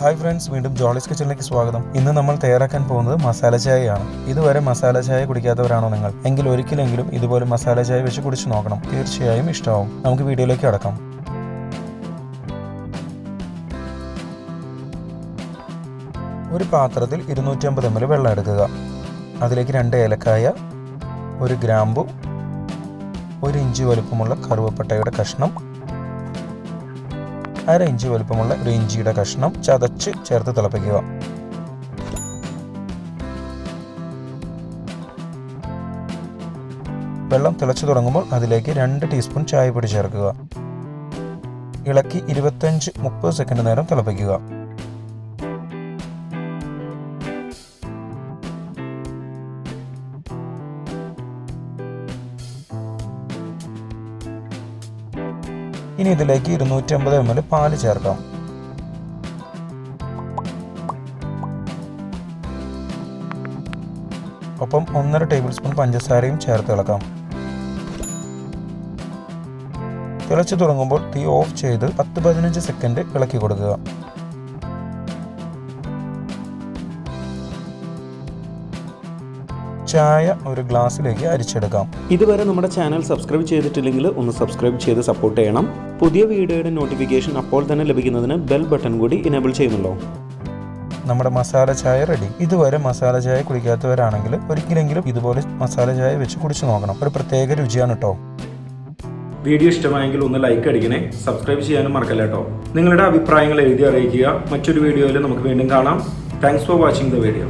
Hi friends വീണ്ടും ജോളിസ് കിച്ചണിലേക്ക് സ്വാഗതം. ഇന്ന് നമ്മൾ തയ്യാറാക്കാൻ പോകുന്നത് മസാല ചായയാണ്. ഇതുവരെ മസാല ചായ കുടിക്കാത്തവരാണോ നിങ്ങൾ? എങ്കിൽ ഒരിക്കലെങ്കിലും ഇതുപോലെ മസാല ചായ വെച്ച് കുടിച്ചു നോക്കണം. തീർച്ചയായും ഇഷ്ടമാവും. നമുക്ക് വീഡിയോയിലേക്ക് അടക്കാം ഒരു പാത്രത്തിൽ ഇരുന്നൂറ്റമ്പത് എം എൽ വെള്ളം എടുക്കുക. അതിലേക്ക് രണ്ട് ഏലക്കായ ഒരു ഗ്രാമ്പു ഒരു ഇഞ്ചി വലുപ്പമുള്ള കറുവപ്പട്ടയുടെ കഷ്ണം അര ഇഞ്ച് വലുപ്പമുള്ള ഒരു ഇഞ്ചിയുടെ കഷ്ണം ചതച്ച് ചേർത്ത് തിളപ്പിക്കുക. വെള്ളം തിളച്ചു തുടങ്ങുമ്പോൾ അതിലേക്ക് രണ്ട് ടീസ്പൂൺ ചായപ്പൊടി ചേർക്കുക. ഇളക്കി ഇരുപത്തഞ്ച് മുപ്പത് സെക്കൻഡ് നേരം തിളപ്പിക്കുക. ഇനി ഇതിലേക്ക് ഇരുന്നൂറ്റി അമ്പത് എം എൽ പാൽ ചേർക്കാം. ഒപ്പം ഒന്നര ടേബിൾ സ്പൂൺ പഞ്ചസാരയും ചേർത്ത് ഇളക്കാം. തിളച്ചു തുടങ്ങുമ്പോൾ തീ ഓഫ് ചെയ്ത് പത്ത് പതിനഞ്ച് സെക്കൻഡ് ഇളക്കി കൊടുക്കുക. ചായ ഒരു ഗ്ലാസ്സിലേക്ക് അരിച്ചെടുക്കാം. ഇതുവരെ നമ്മുടെ ചാനൽ സബ്സ്ക്രൈബ് ചെയ്തിട്ടില്ലെങ്കിൽ ഒന്ന് സബ്സ്ക്രൈബ് ചെയ്ത് സപ്പോർട്ട് ചെയ്യണം. പുതിയ വീഡിയോയുടെ നോട്ടിഫിക്കേഷൻ അപ്പോൾ തന്നെ ലഭിക്കുന്നതിന് ബെൽ ബട്ടൺ കൂടി ഇനേബിൾ ചെയ്യുന്നുള്ളൂ നമ്മുടെ മസാല ചായ റെഡി ഇതുവരെ മസാല ചായ കുടിക്കാത്തവരാണെങ്കിൽ ഒരിക്കലെങ്കിലും ഇതുപോലെ മസാല ചായ വെച്ച് കുടിച്ചു നോക്കണം. ഒരു പ്രത്യേക രുചിയാണ് കേട്ടോ വീഡിയോ ഇഷ്ടമായെങ്കിൽ ഒന്ന് ലൈക്ക് അടിക്കണേ. സബ്സ്ക്രൈബ് ചെയ്യാനും മറക്കല്ല കേട്ടോ നിങ്ങളുടെ അഭിപ്രായങ്ങൾ എഴുതി അറിയിക്കുക. മറ്റൊരു വീഡിയോയിൽ നമുക്ക് വീണ്ടും കാണാം. Thanks for watching the video